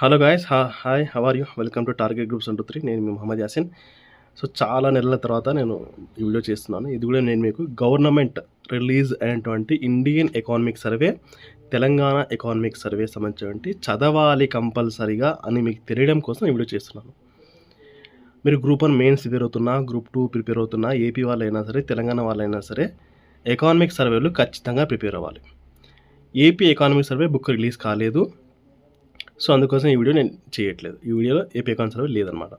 Hello guys hi how are you welcome to target groups అంటూ three నేను మీ Mohammed Yasin so చాలా నెలల తర్వాత నేను ఈ వీడియో చేస్తున్నాను. ఇది కూడా నేను మీకు గవర్నమెంట్ రిలీజ్ అయినటువంటి Indian economic survey Telangana economic survey సంబంధించినటువంటి చదవాలి కంపల్సరీగా అని మీకు తెలియడం కోసం ఈ వీడియో చేస్తున్నాను. మీరు గ్రూప్ వన్ మెయిన్స్ ప్రిపేర్ అవుతున్నా గ్రూప్ టూ ప్రిపేర్ అవుతున్నా ఏపీ వాళ్ళైనా సరే తెలంగాణ వాళ్ళైనా సరే ఎకానమిక్ సర్వేలు ఖచ్చితంగా ప్రిపేర్ అవ్వాలి. AP economic survey book release కాలేదు. సో అందుకోసం ఈ వీడియో నేను చేయట్లేదు. ఈ వీడియోలో ఏపీ ఎకానమీ సర్వే లేదనమాట.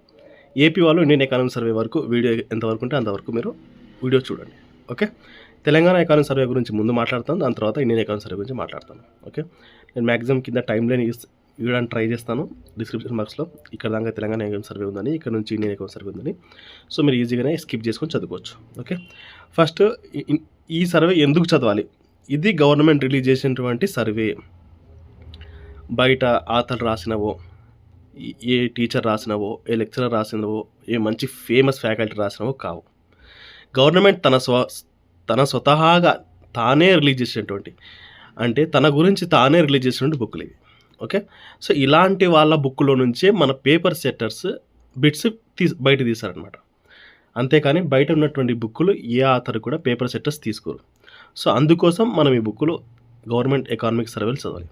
ఏపీ వాళ్ళు ఇండియన్ ఎకానమీ సర్వే వరకు వీడియో ఎంతవరకు ఉంటే అంతవరకు మీరు వీడియో చూడండి. ఓకే? తెలంగాణ ఎకానమీ సర్వే గురించి ముందు మాట్లాడతాను దాని తర్వాత ఇండియన్ ఎకానమీ సర్వే గురించి మాట్లాడతాను. ఓకే? నేను మ్యాక్సిమం కింద టైం లైన్ ఇవ్వడానికి ట్రై చేస్తాను. డిస్క్రిప్షన్ బాక్స్లో ఇక్కడ దాకా తెలంగాణ ఎకానమీ సర్వే ఉందని ఇక్కడ నుంచి ఇండియన్ ఎకానమీ సర్వే ఉందని. సో మీరు ఈజీగానే స్కిప్ చేసుకొని చదువుకోవచ్చు. ఓకే? ఫస్ట్ ఈ సర్వే ఎందుకు చదవాలి? ఇది గవర్నమెంట్ రిలీజ్ చేసినటువంటి సర్వే. బయట ఆతలు రాసినవో ఏ టీచర్ రాసినవో ఏ లెక్చరర్ రాసినవో ఏ మంచి ఫేమస్ ఫ్యాకల్టీ రాసినవో కావు. గవర్నమెంట్ తన స్వ తన స్వతహాగా తానే రిలీజ్ చేసినటువంటి అంటే తన గురించి తానే రిలీజ్ చేసినటువంటి బుక్లు ఇవి. ఓకే? సో ఇలాంటి వాళ్ళ బుక్లో నుంచే మన పేపర్ సెట్టర్స్ బిట్స్ తీ బయట తీశారనమాట అంతేకాని బయట ఉన్నటువంటి బుక్కులు ఏ ఆథర్ కూడా పేపర్ సెట్టర్స్ తీసుకోరు. సో అందుకోసం మనం ఈ బుక్కులు గవర్నమెంట్ ఎకానమిక్ సర్వేలు చదవాలి.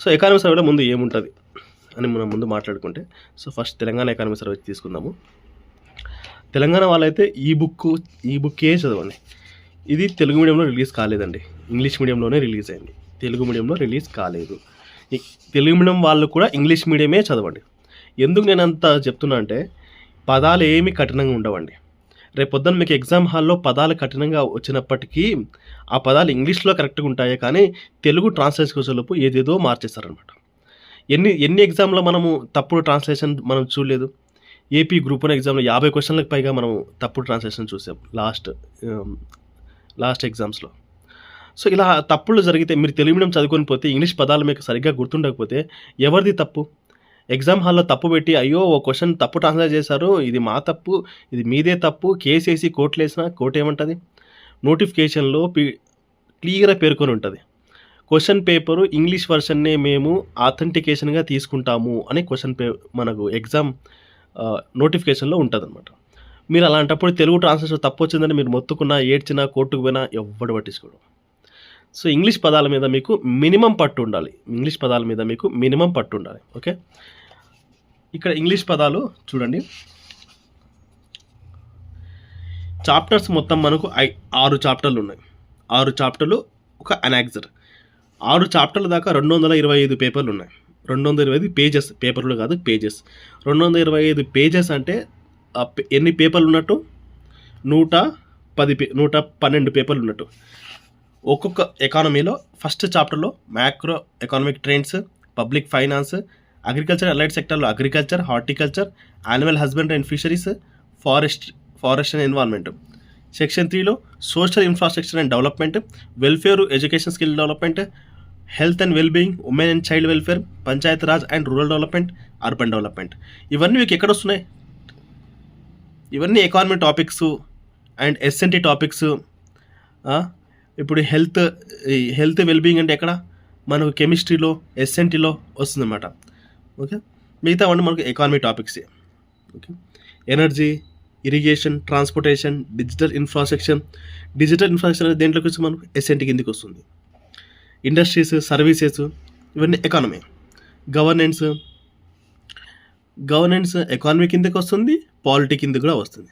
సో ఎకానమీ సర్వేలో ముందు ఏముంటుంది అని మనం ముందు మాట్లాడుకుంటే so first Telangana economy survey తీసుకుందాము. తెలంగాణ వాళ్ళైతే ఈ బుక్ ఈ బుక్కే చదవండి. ఇది తెలుగు మీడియంలో రిలీజ్ కాలేదండి. ఇంగ్లీష్ మీడియంలోనే రిలీజ్ అయింది. తెలుగు మీడియంలో రిలీజ్ కాలేదు. తెలుగు మీడియం వాళ్ళు కూడా ఇంగ్లీష్ మీడియమే చదవండి. ఎందుకు నేను అంత చెప్తున్నా అంటే పదాలు ఏమి కఠినంగా ఉండవండి. రేపు మీకు ఎగ్జామ్ హాల్లో పదాలు కఠినంగా వచ్చినప్పటికీ ఆ పదాలు ఇంగ్లీష్లో కరెక్ట్గా ఉంటాయి కానీ తెలుగు ట్రాన్స్లేషన్ వచ్చేలోపు ఏదేదో మార్చేస్తారనమాట ఎన్ని ఎన్ని ఎగ్జామ్లో మనము తప్పుడు ట్రాన్స్లేషన్ మనం చూడలేదు? ఏపీ గ్రూప్ వన్ ఎగ్జామ్లో యాభై క్వశ్చన్లకు పైగా మనం తప్పుడు ట్రాన్స్లేషన్ చూసాం లాస్ట్ లాస్ట్ ఎగ్జామ్స్లో. సో ఇలా తప్పులు జరిగితే మీరు తెలుగు మీడియం చదువుకొని పోతే ఇంగ్లీష్ పదాలు మీకు సరిగ్గా గుర్తుండకపోతే ఎవరిది తప్పు? ఎగ్జామ్ హాల్లో తప్పు పెట్టి అయ్యో ఓ క్వశ్చన్ తప్పు ట్రాన్స్లేట్ చేశారు ఇది మా తప్పు ఇది మీదే తప్పు కేసేసి వేసి కోర్టులు వేసినా కోర్టు ఏమంటుంది? నోటిఫికేషన్లో పీ క్లియర్గా పేర్కొని ఉంటుంది. క్వశ్చన్ పేపరు ఇంగ్లీష్ వర్షన్నే మేము ఆథెంటికేషన్గా తీసుకుంటాము అని క్వశ్చన్ పే మనకు ఎగ్జామ్ నోటిఫికేషన్లో ఉంటుంది అనమాట మీరు అలాంటప్పుడు తెలుగు ట్రాన్స్లేషన్ తప్పు వచ్చిందని మీరు మొత్తుకున్నా ఏడ్చినా కోర్టుకు పోయినా ఎవ్వడు పట్టించుకోవడం సో ఇంగ్లీష్ పదాల మీద మీకు మినిమం పట్టు ఉండాలి. ఇంగ్లీష్ పదాల మీద మీకు మినిమం పట్టు ఉండాలి. ఓకే? ఇక్కడ ఇంగ్లీష్ పదాలు చూడండి. చాప్టర్స్ మొత్తం మనకు ఐ ఆరు చాప్టర్లు ఉన్నాయి. ఆరు చాప్టర్లు ఒక అనాక్సర్. ఆరు చాప్టర్ల దాకా రెండు వందల ఇరవై ఐదు పేపర్లు ఉన్నాయి. రెండు వందల ఇరవై ఐదు పేజెస్. పేపర్లు కాదు పేజెస్. రెండు వందల ఇరవై ఐదు పేజెస్ అంటే ఎన్ని పేపర్లు ఉన్నట్టు? నూట పది పే నూట పన్నెండు పేపర్లు ఉన్నట్టు. ఒక్కొక్క ఎకానమీలో ఫస్ట్ చాప్టర్లో macro economic trends public finance agriculture allied సెక్టర్లో agriculture horticulture animal husbandry and fisheries forest forest and environment section త్రీలో social infrastructure and development welfare education skill development health and wellbeing women and child welfare panchayat raj and rural development urban development ఇవన్నీ మీకు ఎక్కడ వస్తున్నాయి? ఇవన్నీ economy topics and SNT topics ఇప్పుడు health health wellbeing అంటే ఎక్కడ? మనకు కెమిస్ట్రీలో ఎస్ఎన్టీలో వస్తుందన్నమాట. ఓకే? మిగతా వంటి మనకు economy topics. Okay? Energy irrigation transportation digital infrastructure. Digital infrastructure అనేది దేంట్లోకి వచ్చి మనకు? ఎస్ఎన్టీ కిందకి వస్తుంది. ఇండస్ట్రీస్ సర్వీసెస్ ఇవన్నీ ఎకానమీ. గవర్నెన్స్. గవర్నెన్స్ ఎకానమీ కిందకి వస్తుంది పాలిటీ కింద కూడా వస్తుంది.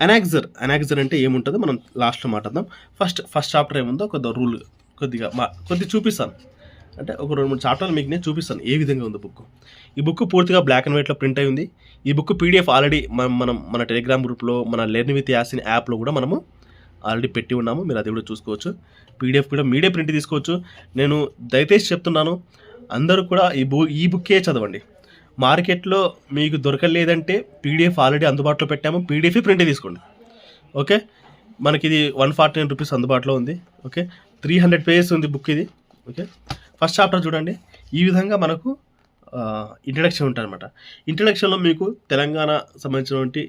అనాక్జర్ అనాక్జర్ అంటే ఏముంటుందో? మనం లాస్ట్లో మాట్లాడదాం. ఫస్ట్ ఫస్ట్ చాప్టర్ ఏముందో కొద్దిగా రూల్ కొద్దిగా మా కొద్దిగా చూపిస్తాను. అంటే ఒక రెండు మూడు చాప్టర్లు మీకు నేను చూపిస్తాను ఏ విధంగా ఉంది బుక్ ఈ బుక్ పూర్తిగా బ్లాక్ అండ్ వైట్లో ప్రింట్ అయి ఉంది. ఈ బుక్ పీడిఎఫ్ ఆల్రెడీ మనం మనం మన టెలిగ్రామ్ గ్రూప్లో మన లెర్న్ విత్ యాసిన్ యాప్లో కూడా మనము ఆల్రెడీ పెట్టి ఉన్నాము. మీరు అది కూడా చూసుకోవచ్చు. పీడిఎఫ్ కూడా మీడియా ప్రింట్ తీసుకోవచ్చు. నేను దయచేసి చెప్తున్నాను అందరూ కూడా ఈ బు ఈ బుక్కే చదవండి. మార్కెట్లో మీకు దొరకలేదంటే పీడిఎఫ్ ఆల్రెడీ అందుబాటులో పెట్టాము. పీడిఎఫ్ ప్రింట్ తీసుకోండి. ఓకే? మనకి ఇది వన్ ఫార్టీ నైన్ రూపీస్ అందుబాటులో ఉంది. ఓకే? త్రీ హండ్రెడ్ పేజెస్ ఉంది బుక్ ఇది. ఓకే? ఫస్ట్ చాప్టర్ చూడండి. ఈ విధంగా మనకు ఇంట్రడక్షన్ ఉంటుంది అనమాట ఇంట్రడక్షన్లో మీకు తెలంగాణ సంబంధించినటువంటి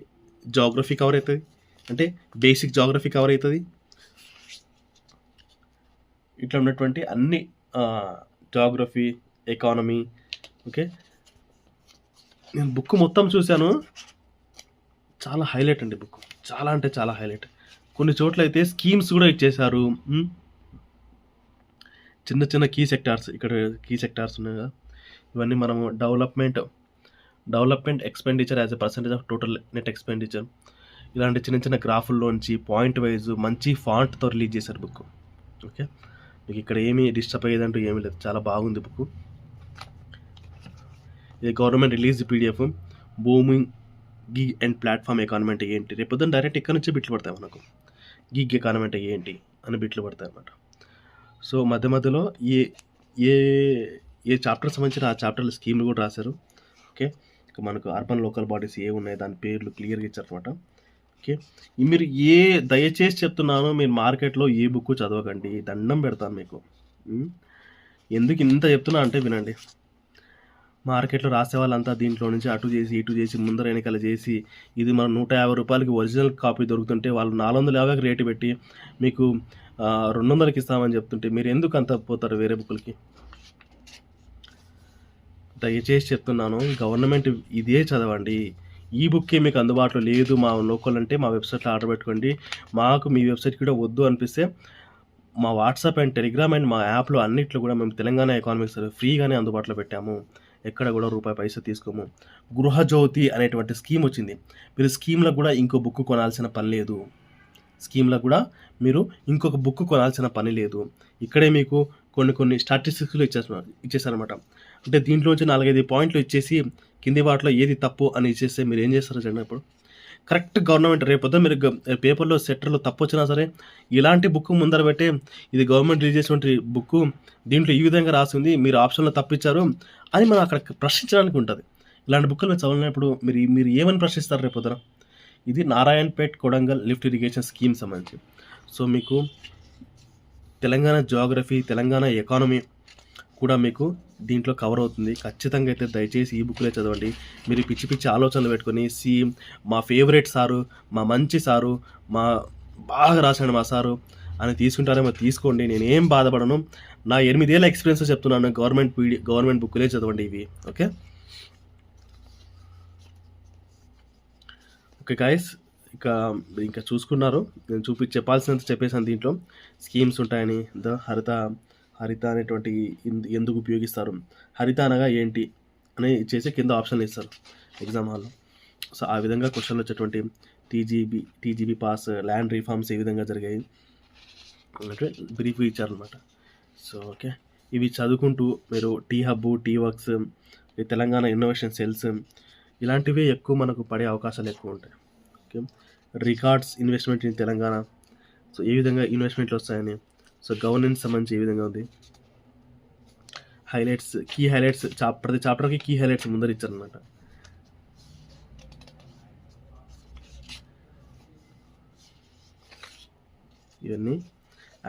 జాగ్రఫీ కవర్ అవుతుంది అంటే బేసిక్ జాగ్రఫీ కవర్ అవుతుంది ఇట్లా ఉన్నటువంటి అన్ని జాగ్రఫీ ఎకానమీ ఓకే? నేను బుక్ మొత్తం చూశాను. చాలా హైలైట్ అండి బుక్ చాలా అంటే చాలా హైలైట్ కొన్ని చోట్ల అయితే స్కీమ్స్ కూడా ఇచ్చేశారు. చిన్న చిన్న కీ సెక్టార్స్ ఇక్కడ కీ సెక్టార్స్ ఉన్నాయి కదా. ఇవన్నీ మనము development development expenditure as a percentage of total net expenditure ఇలాంటి చిన్న చిన్న గ్రాఫుల్లోంచి పాయింట్ వైజ్ మంచి ఫాంట్తో రిలీజ్ చేశారు బుక్ ఓకే మీకు ఇక్కడ ఏమీ డిస్టర్బ్ అయ్యేదంటూ ఏమీ లేదు. చాలా బాగుంది బుక్ ఇది government release PDF. Booming gig and platform economy అంటే ఏంటి? రేపు పొద్దున్న డైరెక్ట్ ఇక్కడ నుంచే బిట్లు పడతాయి మనకు. గిగ్ ఎకానమీ అంటే ఏంటి అని బిట్లు పడతాయి అన్నమాట. సో మధ్య మధ్యలో ఏ ఏ ఏ చాప్టర్ సంబంధించిన ఆ చాప్టర్ల స్కీమ్లు కూడా రాశారు. ఓకే? ఇక మనకు అర్బన్ లోకల్ బాడీస్ ఏ ఉన్నాయి? దాని పేర్లు క్లియర్గా ఇచ్చారనమాట ఓకే? మీరు ఏ దయచేసి చెప్తున్నాను మీరు మార్కెట్లో ఏ బుక్ చదవకండి. దండం పెడతాను మీకు. ఎందుకు ఇంత చెప్తున్నా అంటే వినండి. మార్కెట్లో రాసే వాళ్ళంతా దీంట్లో నుంచి అటు చేసి ఇటు చేసి ముందర వెనకాల చేసి ఇది మనం నూట యాభై రూపాయలకి ఒరిజినల్ కాపీ దొరుకుతుంటే వాళ్ళు నాలుగు వందల యాభైకి రేటు పెట్టి మీకు రెండు వందలకి ఇస్తామని చెప్తుంటే మీరు ఎందుకు అంత పోతారు వేరే బుక్కులకి? దయచేసి చెప్తున్నాను గవర్నమెంట్ ఇదే చదవండి. ఈ బుక్కే మీకు అందుబాటులో లేదు మా లోకల్ అంటే మా వెబ్సైట్లో ఆర్డర్ పెట్టుకోండి. మాకు మీ వెబ్సైట్ కూడా వద్దు అనిపిస్తే మా వాట్సాప్ అండ్ టెలిగ్రామ్ అండ్ మా యాప్లో అన్నిట్లో కూడా మేము తెలంగాణ ఎకానమిక్స్ ఫ్రీగానే అందుబాటులో పెట్టాము. ఎక్కడ కూడా రూపాయి పైసా తీసుకోము. గృహజ్యోతి అనేటువంటి స్కీమ్ వచ్చింది. మీరు స్కీమ్లో కూడా ఇంకో బుక్ కొనాల్సిన పని లేదు. స్కీమ్లో కూడా మీరు ఇంకొక బుక్ కొనాల్సిన పని లేదు. ఇక్కడే మీకు కొన్ని కొన్ని స్టాటిస్టిక్స్లు ఇచ్చేస్తున్నారు ఇచ్చేసారనమాట అంటే దీంట్లోంచి నాలుగైదు పాయింట్లు ఇచ్చేసి కింది వాటిలో ఏది తప్పు అని ఇచ్చేస్తే మీరు ఏం చేస్తారు చూడండి కరెక్ట్ గవర్నమెంట్ రేపొద్దు మీరు పేపర్లో సెట్టర్లో తప్పు వచ్చినా సరే ఇలాంటి బుక్ ముందర పెట్టే ఇది గవర్నమెంట్ రిలీజ్ చేసినటువంటి బుక్ దీంట్లో ఈ విధంగా రాసింది మీరు ఆప్షన్లో తప్పించారు అని మనం అక్కడ ప్రశ్నించడానికి ఉంటుంది. ఇలాంటి బుక్కులు మీరు చదివినప్పుడు మీరు మీరు ఏమని ప్రశ్నిస్తారు రేపొద్దున? ఇది Narayanpet Kodangal lift irrigation scheme సంబంధించి. సో మీకు తెలంగాణ జోగ్రఫీ తెలంగాణ ఎకానమీ కూడా మీకు దీంట్లో కవర్ అవుతుంది. ఖచ్చితంగా అయితే దయచేసి ఈ బుక్లే చదవండి. మీరు పిచ్చి పిచ్చి ఆలోచనలు పెట్టుకొని సి మా ఫేవరెట్ సారు మా మంచి సారు మా బాగా రాశాడు మా సారు అని తీసుకుంటారేమో తీసుకోండి. నేను ఏం బాధపడను. నా ఎనిమిదేళ్ళ ఎక్స్పీరియన్స్ చెప్తున్నాను. గవర్నమెంట్ పీడి గవర్నమెంట్ బుక్లే చదవండి ఇవి. ఓకే ఓకే గాయస్ ఇక ఇంకా చూసుకున్నారు. నేను చూపి చెప్పాల్సినంత చెప్పేసాను దీంట్లో. స్కీమ్స్ ఉంటాయని. ద హరిత హరిత అనేటువంటి ఎందు- ఎందుకు ఉపయోగిస్తారు? హరిత అనగా ఏంటి? అని చేసి కింద ఆప్షన్లు ఇస్తారు ఎగ్జామ్ హాల్లో. సో ఆ విధంగా క్వశ్చన్లు వచ్చేటువంటి TGB TGB pass land reforms ఏ విధంగా జరిగాయి అంటే బ్రీఫ్ ఇచ్చారనమాట సో ఓకే. ఇవి చదువుకుంటూ మీరు T hub T works Telangana innovation cells ఇలాంటివే ఎక్కువ మనకు పడే అవకాశాలు ఎక్కువ ఉంటాయి. Okay. Records investment in Telangana. So ఏ విధంగా ఇన్వెస్ట్మెంట్లు వస్తాయని సో గవర్నెన్స్ సంబంధించి ఏ విధంగా ఉంది? హైలైట్స్ కీ హైలైట్స్ చాప్ ప్రతి చాప్టర్కి కీ హైలైట్స్ ముందర ఇచ్చారనమాట ఇవన్నీ.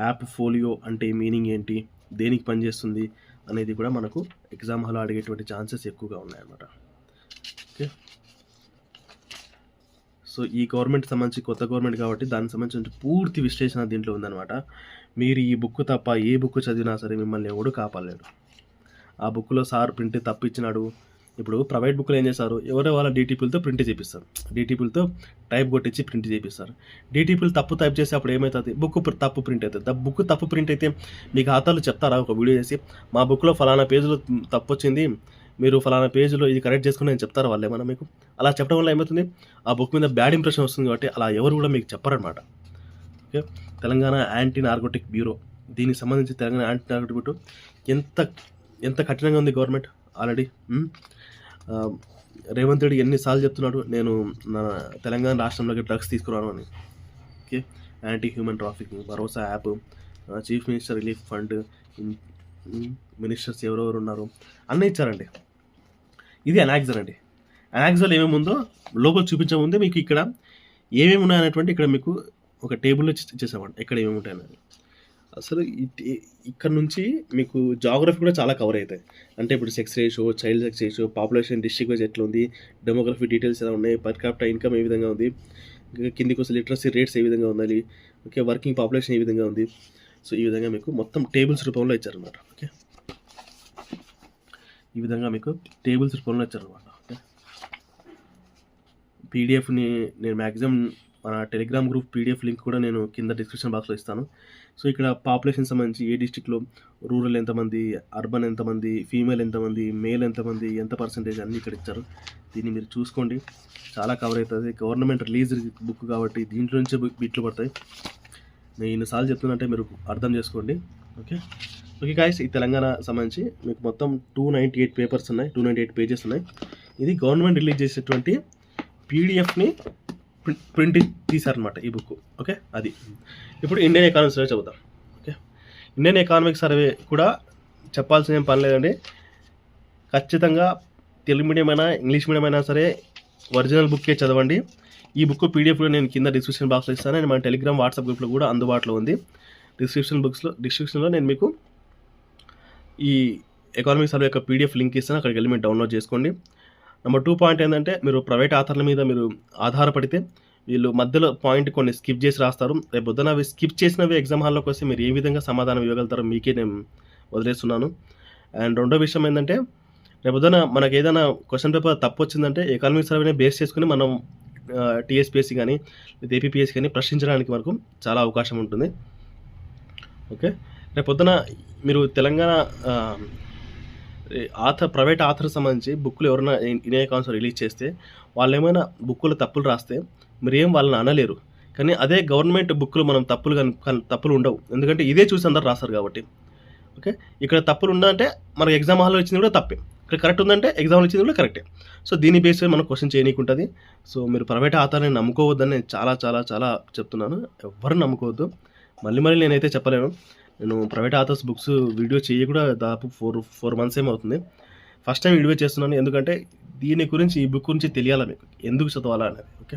యాప్ ఫోలియో అంటే మీనింగ్ ఏంటి? దేనికి పనిచేస్తుంది? అనేది కూడా మనకు ఎగ్జామ్ హాల్లో అడిగేటువంటి ఛాన్సెస్ ఎక్కువగా ఉన్నాయన్నమాట. ఓకే సో ఈ గవర్నమెంట్ సంబంధించి కొత్త గవర్నమెంట్ కాబట్టి దానికి సంబంధించిన పూర్తి విశ్లేషణ దీంట్లో ఉందన్నమాట. మీరు ఈ బుక్ తప్ప ఏ బుక్ చదివినా సరే మిమ్మల్ని ఎవడు కాపాడలేడు. ఆ బుక్లో సార్ ప్రింట్ తప్పించినాడు. ఇప్పుడు ప్రైవేట్ బుక్లో ఏం చేస్తారు? ఎవరో వాళ్ళ డీటీపీలతో ప్రింట్ చేపిస్తారు. డీటీపీలతో టైప్ కొట్టించి ప్రింట్ చేపిస్తారు. డీటీపీలు తప్పు టైప్ చేస్తే అప్పుడు ఏమవుతుంది బుక్ తప్పు ప్రింట్ అవుతుంది బుక్ తప్పు ప్రింట్ అయితే మీకు ఖాతాలు చెప్తారా? ఒక వీడియో చేసి మా బుక్లో ఫలానా పేజీలో తప్పు వచ్చింది మీరు ఫలానా పేజీలో ఇది కరెక్ట్ చేసుకుని నేను చెప్తారా వాళ్ళు ఏమన్నా మీకు? అలా చెప్పడం వల్ల ఏమవుతుంది? ఆ బుక్ మీద బ్యాడ్ ఇంప్రెషన్ వస్తుంది కాబట్టి అలా ఎవరు కూడా మీకు చెప్పరనమాట okay? Telangana anti narcotic bureau. దీనికి సంబంధించి తెలంగాణ యాంటీ నార్కోటిక్ బ్యూరో. ఎంత ఎంత కఠినంగా ఉంది గవర్నమెంట్ ఆల్రెడీ? రేవంత్ రెడ్డి ఎన్నిసార్లు చెప్తున్నాడు నేను నా తెలంగాణ రాష్ట్రంలోకి డ్రగ్స్ తీసుకురాను అని. Okay? Anti human trafficking Bharosa app chief minister relief fund ministers ఎవరెవరు ఉన్నారు అన్నీ ఇచ్చారండి. ఇది అనాక్సర్ అండి. అనాక్సర్ ఏమేమి ఉందో లోపల చూపించే ముందే మీకు ఇక్కడ ఏమేమి ఉన్నాయనేటువంటి ఇక్కడ మీకు ఒక టేబుల్లో ఇచ్చేసామండి ఎక్కడ ఏమేమి ఉంటాయని అసలు ఇక్కడ నుంచి మీకు జాగ్రఫీ కూడా చాలా కవర్ అవుతాయి అంటే ఇప్పుడు sex ratio child sex ratio population district wise ఎట్లా ఉంది డెమోగ్రఫీ డీటెయిల్స్ ఎలా ఉన్నాయి పర్ క్యాపిటల్ ఇన్కమ్ ఏ విధంగా ఉంది ఇంకా కిందికి వస్తే లిటరసీ రేట్స్ ఏ విధంగా ఉండాలి ఓకే వర్కింగ్ పాపులేషన్ ఏ విధంగా ఉంది. సో ఈ విధంగా మీకు మొత్తం టేబుల్స్ రూపంలో ఇచ్చారనమాట ఓకే. ఈ విధంగా మీకు టేబుల్స్ రూపంలో ఇచ్చారనమాట ఓకే. పీడిఎఫ్ని నేను మ్యాక్సిమం మన టెలిగ్రామ్ గ్రూప్ పీడిఎఫ్ లింక్ కూడా నేను కింద డిస్క్రిప్షన్ బాక్స్లో ఇస్తాను. సో ఇక్కడ పాపులేషన్ సంబంధించి ఏ డిస్టిక్లో రూరల్ ఎంతమంది అర్బన్ ఎంతమంది ఫీమేల్ ఎంతమంది మేల్ ఎంతమంది ఎంత పర్సంటేజ్ అన్నీ ఇక్కడ ఇచ్చారు. దీన్ని మీరు చూసుకోండి. చాలా కవర్ అవుతుంది. గవర్నమెంట్ రిలీజ్ బుక్ కాబట్టి దీంట్లో నుంచే బుక్ బిట్లు పడతాయి. నేను ఎన్నిసార్లు చెప్తున్నంటే మీరు అర్థం చేసుకోండి. ఓకే ఓకే గాయస్ ఈ తెలంగాణ సంబంధించి మీకు మొత్తం టూ నైంటీ ఎయిట్ పేపర్స్ ఉన్నాయి. టూ నైంటీ ఎయిట్ పేజెస్ ఉన్నాయి. ఇది గవర్నమెంట్ రిలీజ్ చేసేటువంటి పీడిఎఫ్ని ప్రింట్ తీశారనమాట ఈ బుక్ ఓకే? అది. ఇప్పుడు ఇండియన్ ఎకానమిక్ సర్వే చదువుతాం. ఓకే? ఇండియన్ ఎకానమిక్ సర్వే కూడా చెప్పాల్సిన ఏం పని లేదండి. ఖచ్చితంగా తెలుగు మీడియం అయినా ఇంగ్లీష్ మీడియం అయినా సరే ఒరిజినల్ బుక్కే చదవండి. ఈ బుక్ పీడిఎఫ్లో నేను కింద డిస్క్రిప్షన్ బాక్స్లో ఇస్తాను. నేను మన టెలిగ్రామ్ వాట్సాప్ గ్రూప్లో కూడా అందుబాటులో ఉంది. డిస్క్రిప్షన్ బుక్స్లో డిస్క్రిప్షన్లో నేను మీకు ఈ ఎకానమిక్ సర్వే యొక్క పీడిఎఫ్ లింక్ ఇస్తాను. అక్కడికి వెళ్ళి మీరు డౌన్లోడ్ చేసుకోండి. నెంబర్ టూ పాయింట్ ఏంటంటే మీరు ప్రైవేట్ ఆథర్ల మీద మీరు ఆధారపడితే వీళ్ళు మధ్యలో పాయింట్ కొన్ని స్కిప్ చేసి రాస్తారు. రేపు పొద్దున అవి స్కిప్ చేసినవి ఎగ్జామ్ హాల్లోకి వస్తే మీరు ఏ విధంగా సమాధానం ఇవ్వగలుగుతారో మీకే నేను వదిలేస్తున్నాను. అండ్ రెండో విషయం ఏంటంటే రేపు పొద్దున మనకు ఏదైనా క్వశ్చన్ పేపర్ తప్పు వచ్చిందంటే ఎకానమిక్ సర్వేనే బేస్ చేసుకుని మనం టీఎస్పీఎస్సీ కానీ లేదా ఏపీఎస్సీ కానీ ప్రశ్నించడానికి వరకు చాలా అవకాశం ఉంటుంది. ఓకే రేపు పొద్దున మీరు తెలంగాణ ఆథర్ ప్రైవేట్ ఆథర్ సంబంధించి బుక్లు ఎవరైనా ఇన్ అకౌంట్స్ రిలీజ్ చేస్తే వాళ్ళు ఏమైనా బుక్కులు తప్పులు రాస్తే మీరేం ఏం వాళ్ళని అనలేరు. కానీ అదే గవర్నమెంట్ బుక్లు మనం తప్పులు తప్పులు ఉండవు. ఎందుకంటే ఇదే చూసి అందరు రాస్తారు కాబట్టి. ఓకే? ఇక్కడ తప్పులు ఉందంటే మనకు ఎగ్జామ్ హాల్లో ఇచ్చింది కూడా తప్పే. ఇక్కడ కరెక్ట్ ఉందంటే ఎగ్జామ్లో ఇచ్చింది కూడా కరెక్టే. సో దీని బేస్ మనం క్వశ్చన్ చేయనీకి ఉంటుంది సో మీరు ప్రైవేట్ ఆధార్ని నమ్ముకోవద్దని నేను చాలా చాలా చాలా చెప్తున్నాను. ఎవరు నమ్ముకోవద్దు. మళ్ళీ మళ్ళీ నేనైతే చెప్పలేను. నేను ప్రైవేట్ ఆథర్స్ బుక్స్ వీడియో చేయ కూడా దాదాపు ఫోర్ ఫోర్ మంత్స్ ఏమవుతుంది ఫస్ట్ టైం వీడియో చేస్తున్నాను. ఎందుకంటే దీని గురించి ఈ బుక్ గురించి తెలియాలా మీకు? ఎందుకు చదవాలా అనేది ఓకే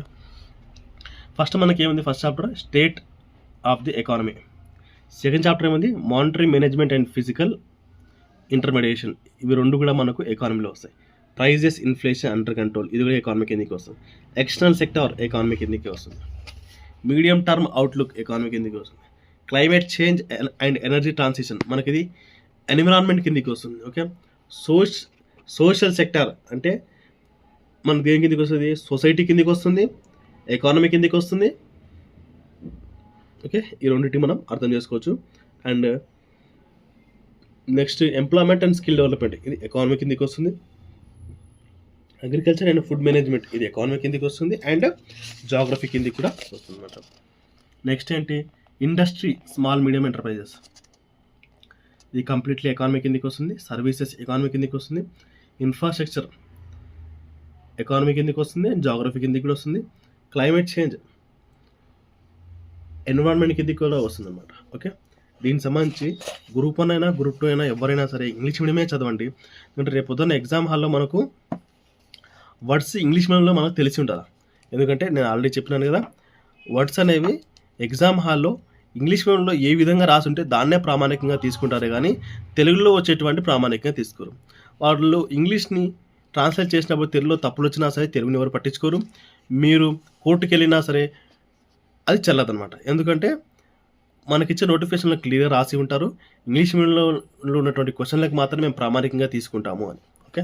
ఫస్ట్ మనకి ఏముంది first chapter state of the economy second chapter ఏముంది? Monetary management and physical intermediation ఇవి రెండు కూడా మనకు ఎకానమీలో వస్తాయి. ప్రైజెస్ ఇన్ఫ్లేషన్ అండర్ కంట్రోల్ ఇది కూడా ఎకానమీ కిందకి వస్తుంది. ఎక్స్టర్నల్ సెక్టర్ ఎకానమీ కిందకి వస్తుంది. మీడియం టర్మ్ అవుట్లుక్ ఎకానమీ కిందకి వస్తుంది. Climate change and energy transition. మనకి ఇది ఎన్విరాన్మెంట్ కిందకి వస్తుంది ఓకే? సోష్ సోషల్ సెక్టార్ అంటే మన దేని కిందకి వస్తుంది? సొసైటీ కిందకి వస్తుంది ఎకానమీ కిందికి వస్తుంది ఓకే? ఈ రెండింటి మనం అర్థం చేసుకోవచ్చు. And next employment and skill development ఇది ఎకానమీ కిందకి వస్తుంది. అగ్రికల్చర్ అండ్ ఫుడ్ మేనేజ్మెంట్ ఇది ఎకానమీ కిందకి వస్తుంది. అండ్ జాగ్రఫీ కిందికి కూడా వస్తుంది అన్నమాట నెక్స్ట్ ఏంటి? Industry small medium enterprises. ఇది కంప్లీట్లీ ఎకానమీ కిందకి వస్తుంది సర్వీసెస్ ఎకానమీ కిందకి వస్తుంది ఇన్ఫ్రాస్ట్రక్చర్ ఎకానమీ కిందకి వస్తుంది జాగ్రఫీ కిందకి కూడా వస్తుంది క్లైమేట్ చేంజ్ ఎన్విరాన్మెంట్ కిందకి కూడా వస్తుంది అనమాట ఓకే? దీనికి సంబంధించి గ్రూప్ వన్ అయినా గ్రూప్ టూ అయినా ఎవరైనా సరే ఇంగ్లీష్ మీడియమే చదవండి. ఎందుకంటే రేపు పొద్దున్న ఎగ్జామ్ హాల్లో మనకు వర్డ్స్ ఇంగ్లీష్ మీడియంలో మనకు తెలిసి ఉండాలి? ఎందుకంటే నేను ఆల్రెడీ చెప్పినాను కదా వర్డ్స్ అనేవి ఎగ్జామ్ హాల్లో ఇంగ్లీష్ మీడియంలో ఏ విధంగా రాసుంటే దాన్నే ప్రామాణికంగా తీసుకుంటారే కానీ తెలుగులో వచ్చేటువంటి ప్రామాణికంగా తీసుకోరు. వాళ్ళు ఇంగ్లీష్ని ట్రాన్స్లేట్ చేసినప్పుడు తెలుగులో తప్పులు వచ్చినా సరే తెలుగుని ఎవరు పట్టించుకోరు. మీరు కోర్టుకు వెళ్ళినా సరే అది చెల్లదనమాట ఎందుకంటే మనకిచ్చే నోటిఫికేషన్లో క్లియర్గా రాసి ఉంటారు. ఇంగ్లీష్ మీడియంలో ఉన్నటువంటి క్వశ్చన్లకు మాత్రం మేము ప్రామాణికంగా తీసుకుంటాము అని. ఓకే?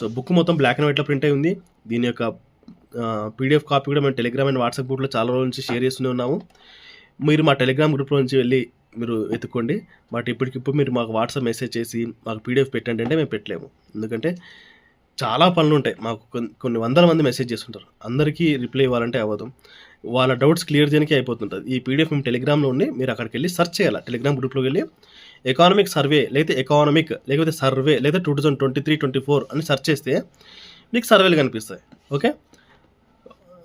సో బుక్ మొత్తం బ్లాక్ అండ్ వైట్లో ప్రింట్ అయి ఉంది. దీని యొక్క పీడిఎఫ్ కాపీ కూడా మేము టెలిగ్రామ్ అండ్ వాట్సాప్ గ్రూప్లో చాలా రోజుల నుంచి షేర్ చేస్తూనే ఉన్నాము. మీరు మా టెలిగ్రామ్ గ్రూప్లో నుంచి వెళ్ళి మీరు వెతుక్కోండి. బట్ ఇప్పటికిప్పుడు మీరు మాకు వాట్సాప్ మెసేజ్ చేసి మాకు పీడిఎఫ్ పెట్టండి అంటే మేము పెట్టలేము. ఎందుకంటే చాలా పనులు ఉంటాయి. మాకు కొన్ని కొన్ని వందల మంది మెసేజ్ చేస్తుంటారు. అందరికీ రిప్లై ఇవ్వాలంటే అవ్వదు. వాళ్ళ డౌట్స్ క్లియర్ చేయడానికి అయిపోతుంటుంది. ఈ పీడిఎఫ్ మేము టెలిగ్రామ్లో ఉండి మీరు అక్కడికి వెళ్ళి సెర్చ్ చేయాలి? టెలిగ్రామ్ గ్రూప్లోకి వెళ్ళి ఎకానమిక్ సర్వే లేకపోతే ఎకానమిక్ లేకపోతే సర్వే లేదా two thousand twenty three twenty four అని సెర్చ్ చేస్తే మీకు సర్వేలు కనిపిస్తాయి. ఓకే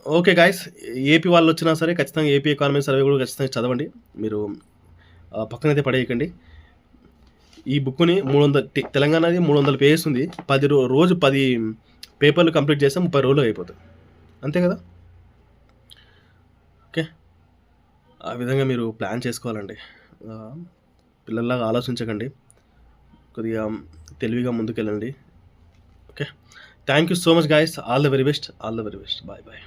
ఓకే గాయస్ ఏపీ వాళ్ళు వచ్చినా సరే ఖచ్చితంగా ఏపీ ఎకానమీ సర్వే కూడా ఖచ్చితంగా చదవండి. మీరు పక్కనైతే పడేయకండి. ఈ బుక్ని మూడు వందల తెలంగాణది మూడు వందల పేజెస్ ఉంది. పది రో రోజు పది పేపర్లు కంప్లీట్ చేస్తే ముప్పై రోజులు అయిపోతుంది అంతే కదా? ఓకే? ఆ విధంగా మీరు ప్లాన్ చేసుకోవాలండి. పిల్లల్లాగా ఆలోచించకండి. కొద్దిగా తెలివిగా ముందుకెళ్ళండి. Okay? Thank you so much guys all the very best all the very best bye bye